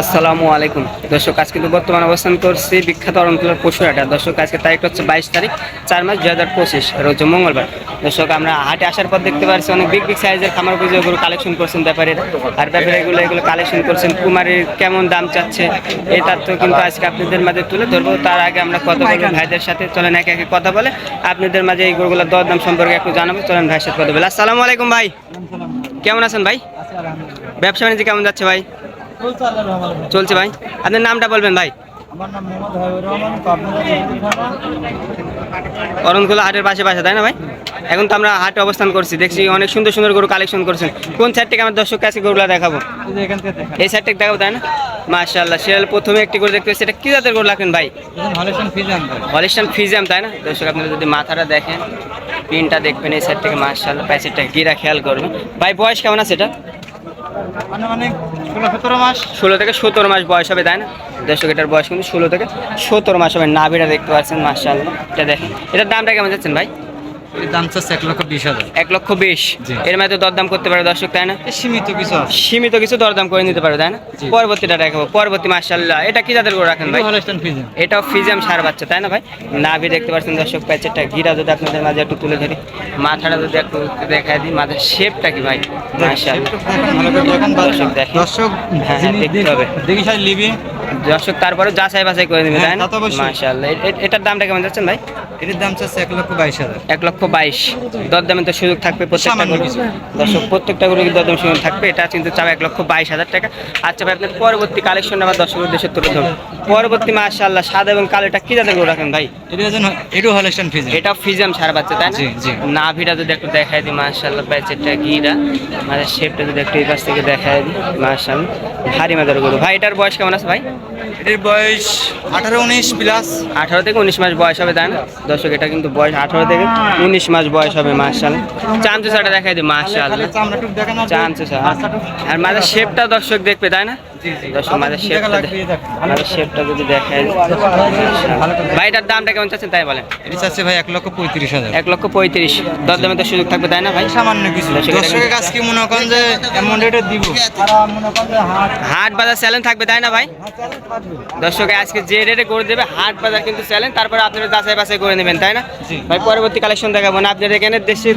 আসসালামু আলাইকুম। দর্শক আজকে কিন্তু বর্তমান অবস্থান করছি বিখ্যাত অরণকুলার পশুরাটা দর্শক আজকে তারিখ হচ্ছে বাইশ তারিখ চার মাস দুই হাজার পঁচিশ রোজ মঙ্গলবার। দর্শক আমরা হাটে আসার পর দেখতে পাচ্ছি অনেক বিগ বিগ সাইজের খামার পুজোগুলো কালেকশন করছেন ব্যাপারীরা। আর ব্যাপারীগুলো এগুলো কালেকশন করছেন কুমারের কেমন দাম চাচ্ছে এই তথ্য কিন্তু আজকে আপনাদের মাঝে তুলে ধরবো। তার আগে আমরা কথা বলব ভাইদের সাথে। চলেন একে একে কথা বলে আপনাদের মাঝে এই গরুগুলোর দর দাম সম্পর্কে একটু জানাব। চলেন ভাইয়ের সাথে কথা বলে। আসসালামু আলাইকুম ভাই। কেমন আছেন ভাই? ব্যবসা বাণিজ্য কেমন যাচ্ছে ভাই? চলছে ভাই। আপনার নামটা বলবেন ভাই। অরণখোলা হাটের পাশে পাশে তাই না ভাই? এখন তো আমরা হাটে অবস্থান করছি দেখছি অনেক সুন্দর সুন্দর গরু কালেকশন করছেন। কোন সাইড থেকে আমার দর্শক কাছে গরুগুলো দেখাবো? এই সাইড থেকে দেখাবো তাই না? মাশাআল্লাহ সেরাল প্রথমে একটি গরু দেখতে পাচ্ছি এটা কি জাতের গরু রাখেন ভাই? হলিস্টান ফিজিয়াম তাই না? দর্শক আপনারা যদি মাথাটা দেখেন পিনটা দেখবেন এই সাইড থেকে মাশাআল্লাহ প্যাচেরটা গিরা খেয়াল করবেন। ভাই বয়স কেমন আছে এটা? মানে অনেক ষোলো সতেরো মাস? ষোলো থেকে সতেরো মাস বয়স হবে, তাই না? দেড়শো কেটার বয়স কিন্তু ষোলো থেকে সতেরো মাস হবে। নাভিটা দেখতে পাচ্ছেন মাসাল এটা দেখেন, এটার দামটা কেমন যাচ্ছেন ভাই? দাম চাচ্ছে এক লক্ষ বিশ হাজার। এক লক্ষ বিশ? এর মধ্যে দরদাম করতে পারে দর্শক তাই না? সীমিত কিছু সীমিত কিছু দরদাম করে নিতে পারে তাই না? পরবর্তীটা দেখাবো। পরবর্তী মার্শাল্লাহ এটা কি যাদের করে রাখেন ভাই? এটাও ফিজিয়াম সার বাচ্চা তাই না ভাই? নাভি দেখতে পাচ্ছেন দর্শক প্যাচেরটা গিরা যদি আপনাদের মাঝে একটু তুলে ধরি মাথাটা যদি একটু দেখায় দিই মাথার শেপটা কি ভাই? মার্শাল্লাহ দর্শক দেখেন। দর্শক হ্যাঁ, হ্যাঁ, দেখতে হবে। দেখি লিবি দর্শক তারপরে যাচাই বাছাই করে নেবে হ্যাঁ, তাই না? এ- এটার দামটা কেমন যাচ্ছেন ভাই? এটির দাম চাচ্ছে এক লক্ষ বাইশ হাজার। এক লক্ষ বাইশ। দরদামে তো সুযোগ থাকবে প্রত্যেকটা গরু। দর্শক প্রত্যেকটা গরু দরদাম সুযোগ থাকবে। এটা কিন্তু চাবে এক লক্ষ বাইশ হাজার টাকা। আচ্ছা ভাই আপনার পরবর্তী কালেকশন আমার দর্শক উদ্দেশ্যে তুলে ধরুন। পরবর্তী মাশাআল্লাহ সাদা এবং কালো এটা কি জাতের গরু রাখেন ভাই? এটি এটিও হলেশন ফিজান এটা ফিজাম সার বাচ্চা তাই না? জি, জি। নাভিটা যদি একটু দেখাই দিই মাশাআল্লাহ প্যাচেরটা গিরা মানে শেপটা যদি একটু এই পাশ থেকে দেখাই দিই মাশাআল্লাহ ভারী মাদার গরু। ভাই এটার বয়স কেমন আছে ভাই? এটির বয়স আঠারো উনিশ প্লাস। আঠারো থেকে উনিশ মাস বয়স হবে দেন না? দর্শক এটা কিন্তু বয়স আঠারো থেকে উনিশ মাস বয়স হবে মার্শাল চামচু সাটা দেখাই দিই মার্শাল দেখেন আর মাঝে শেপটা দর্শক দেখবে তাই না। দর্শক মাঝে দেখা শেপটা লাগবে, এই দেখেন। মাঝে শেপটা যদি দেখায় ভাইটার দামটা কেমন চাচ্ছেন তাই বলেন? এটি চাচ্ছে ভাই এক লক্ষ পঁয়ত্রিশ হাজার। এক লক্ষ পঁয়ত্রিশ। দরদামে তো সুযোগ থাকবে তাই না ভাই? সামান্য কিছু। দর্শকের দর্শকের কি মনে করেন যে এমন রেটে দিব? তারা করেন যে হাট বাজার চ্যালেঞ্জ থাকবে তাই না ভাই? দর্শকে আজকে যে রেটে করে দেবে হাট বাজার কিন্তু চ্যালেঞ্জ। তারপরে আপনারা যাচাই বাছাই করে নেবেন তাই না? ভাই পরবর্তী কালেকশন দেখাবো না। আপনার এখানে দেশের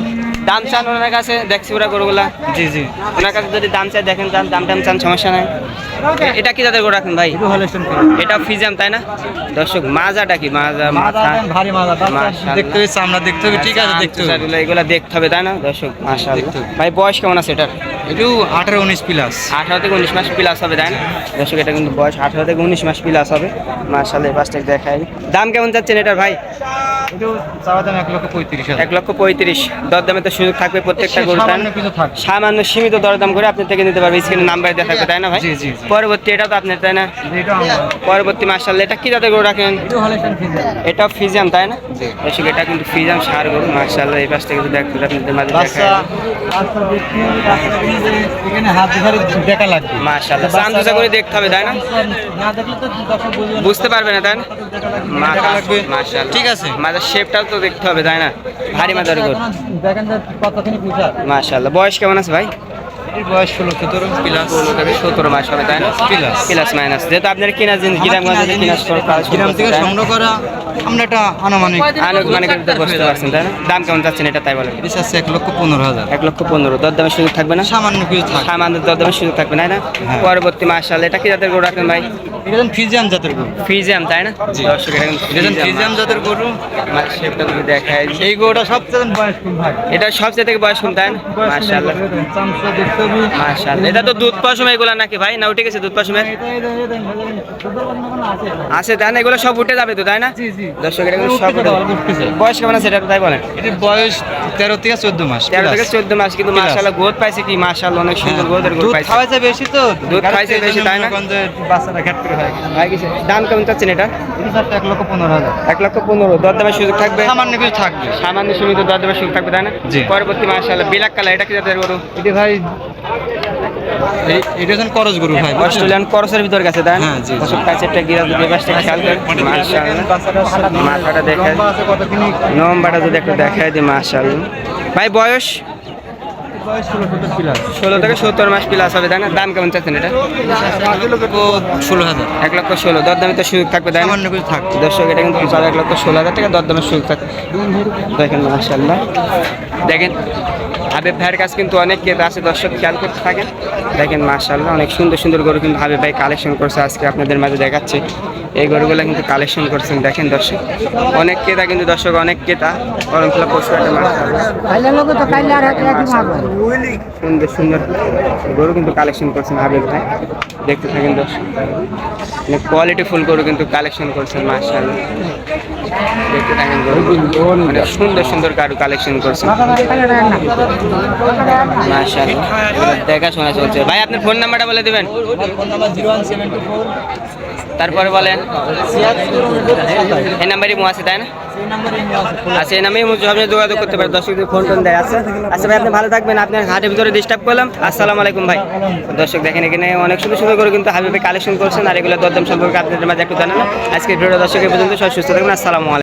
দাম চান ওনার কাছে দেখছি ওরা গরুগুলা। জি জি। ওনার কাছে যদি দাম চাই দেখেন দাম দাম টাম চান সমস্যা নাই। এটা কি তাদের করে রাখেন ভাই? এটা ফিজাম তাই না? দর্শক মাজাটা কি? মাজা মাথা? ভারী দেখতে হবে চামড়া দেখতে হবে ঠিক আছে দেখতে হবে। এগুলো দেখতে হবে তাই না দর্শক? মাশাআল্লাহ। ভাই বয়স কেমন আছে এটার? একটু আঠারো উনিশ প্লাস আঠারো থেকে উনিশ মাস প্লাস হবে তাই না? দর্শক এটা কিন্তু বয়স আঠারো থেকে উনিশ মাস প্লাস হবে। মাশাআল্লাহ এই পাঁচটা দেখাই। দাম কেমন চাচ্ছেন এটার ভাই? এক লক্ষ পঁয়ত্রিশ দরদামে তো সুযোগ থাকবে প্রত্যেকটা গরু সামান্য সীমিত দরদাম করে আপনি থেকে নিতে পারবেন স্ক্রিনে নাম্বার দেওয়া থাকবে তাই না ভাই। পরবর্তী এটা তো আপনার তাই না? পরবর্তী মাসাল্লাহ এটা কি যাতে গরু রাখেন? একটু হলে এটা ফিজাম তাই না? দর্শক এটা কিন্তু ফিজাম সার গরু মার্শাল্লাহ এই পাশ থেকে যদি দেখতে আপনাদের মাঝে বাচ্চা দেখতে হবে, এখানে হাত দেখার দেখা লাগবে। মাশাআল্লাহ। চান্দুজা করে দেখতে হবে তাই না? না দেখলে তো দর্শক বুঝতে পারবে না তাই না? মাশাআল্লাহ ঠিক আছে। শেপটাও তো দেখতে হবে তাই না? ভারী মাথার মাসাল্লাহ দেখেন কতখানি মাশাআল্লাহ। বয়স কেমন আছে ভাই? এর বয়স ষোলো সতেরো? প্লাস সতেরো মাস হবে তাই না? Plus। প্লাস মাইনাস যেহেতু আপনার কিনা জিনিস গ্রামগঞ্জ থেকে কিনা গ্রাম থেকে সংগ্রহ করা আমরা একটা আনুমানিক আনুক বুঝতে পারছেন তাই না? দাম কেমন যাচ্ছেন এটা তাই বলেন। এটা আছে এক লক্ষ পনেরো হাজার। এক লক্ষ পনেরো। দরদামের সুযোগ থাকবে না? সামান্য কিছু থাকে সামান্য দরদামের সুযোগ থাকবে না না? হ্যাঁ। পরবর্তী মাসাল এটা কি যাদের গরু রাখেন ভাই? এটা যেন ফিজিয়াম জাতের গরু। ফিজিয়াম তাই না? দর্শক এটা কিন্তু এটা যেন ফিজিয়াম জাতের গরু। শেপটা যদি দেখায় এই গরুটা সবচেয়ে বয়স কম ভাই। এটা সবচেয়ে থেকে বয়স কম তাই না? মাশাআল্লাহ। মাশাআল্লাহ। এটা তো দুধ পশম এগুলো নাকি ভাই? না উঠে গেছে দুধ এটা এটা এটা আছে তাই না? এগুলো সব উঠে যাবে তো তাই না? দর্শক এটা সব। বয়স কেমন আছে এটা তাই বলেন? এটির বয়স তেরো থেকে চোদ্দ মাস তেরো থেকে চোদ্দ মাস কিন্তু। মাশাআল্লাহ গ্রোথ পাইছে কি? মাশাআল্লাহ অনেক সুন্দর গ্রোথের গ্রোথ দুধ পাইছে। খাওয়াইছে বেশি তো। দুধ খাওয়াইছে বেশি, তাই না? বাচ্চারা ঘ্যাট করে হয় ভাই কিছু দাম কেমন চাচ্ছেন এটা? এক লক্ষ পনেরো হাজার। এক লক্ষ পনেরো। দরদামের সুযোগ থাকবে? সামান্য কিছু থাকবে। সামান্য সীমিত দরদামের সুযোগ থাকবে তাই না। পরবর্তী বিলাক কালার এটা কি জাতের গরু? এটি ভাই এটা হচ্ছে করজ গরু ভাই অস্ট্রেলিয়ান করসের ভিতর গেছে তাই না? হ্যাঁ, কাছে একটা গিরা যদি পাশটা খেয়াল করেন। মাশাআল্লাহ। মাথাটা নম্বরটা যদি একটু দেখায় দিই মাশাআল্লাহ। ভাই বয়স? ষোলো থেকে সত্তর মাস প্লাস হবে তাই না? দাম কেমন চাচ্ছেন এটা? ষোলো হাজার। এক লক্ষ ষোলো। দরদামে তো সুযোগ থাকবে তাই সামান্য কিছু থাক দর্শক এটা কিন্তু চার এক লক্ষ ষোলো হাজার টাকা দরদামের সুযোগ থাকে দেখেন মাসাল্লাহ দেখেন হাবিব ভাইয়ের কাছে কিন্তু অনেক ক্রেতা আছে দর্শক খেয়াল করতে থাকেন। দেখেন মাসাল্লাহ অনেক সুন্দর সুন্দর গরু কিন্তু হাবিব ভাই কালেকশন করছে আজকে আপনাদের মাঝে দেখাচ্ছে। এই গরুগুলো কিন্তু কালেকশন করছেন দেখেন দর্শক। অনেক ক্রেতা কিন্তু দর্শক অনেক ক্রেতা। করমতলা পশু একটা মাসাল্লাহ সুন্দর সুন্দর গরু কিন্তু কালেকশন করছেন হাবিব ভাই। দেখতে থাকেন দর্শক। কোয়ালিটি ফুল গরু কিন্তু কালেকশন করছেন মাসাল্লাহ দেখতে থাকেন অনেক সুন্দর সুন্দর কারু কালেকশন করছেন। মাশাআল্লাহ। দেখাশোনা চলছে। ভাই, আপনার ফোন নাম্বারটা বলে দিবেন। তারপরে বলেন। এই নাম্বারই মো আছে, তাই না? আচ্ছা এই মুঝে আপনি যোগাযোগ করতে পারেন দর্শকদের ফোন টোন দেয় আছে। আচ্ছা ভাই আপনি ভালো থাকবেন আপনার হাটের ভিতরে ডিস্টার্ব করলাম। আসসালামু আলাইকুম ভাই। দর্শক দেখেন এখানে অনেক সুন্দর সুন্দর করে কিন্তু হাবিবে কালেকশন করছেন আর এগুলো দরদাম সম্পর্কে আপনাদের মাঝে একটু জানানো আজকে ভিডিও দর্শক পর্যন্ত সবাই সুস্থ থাকবেন আসসালামু আলাইকুম।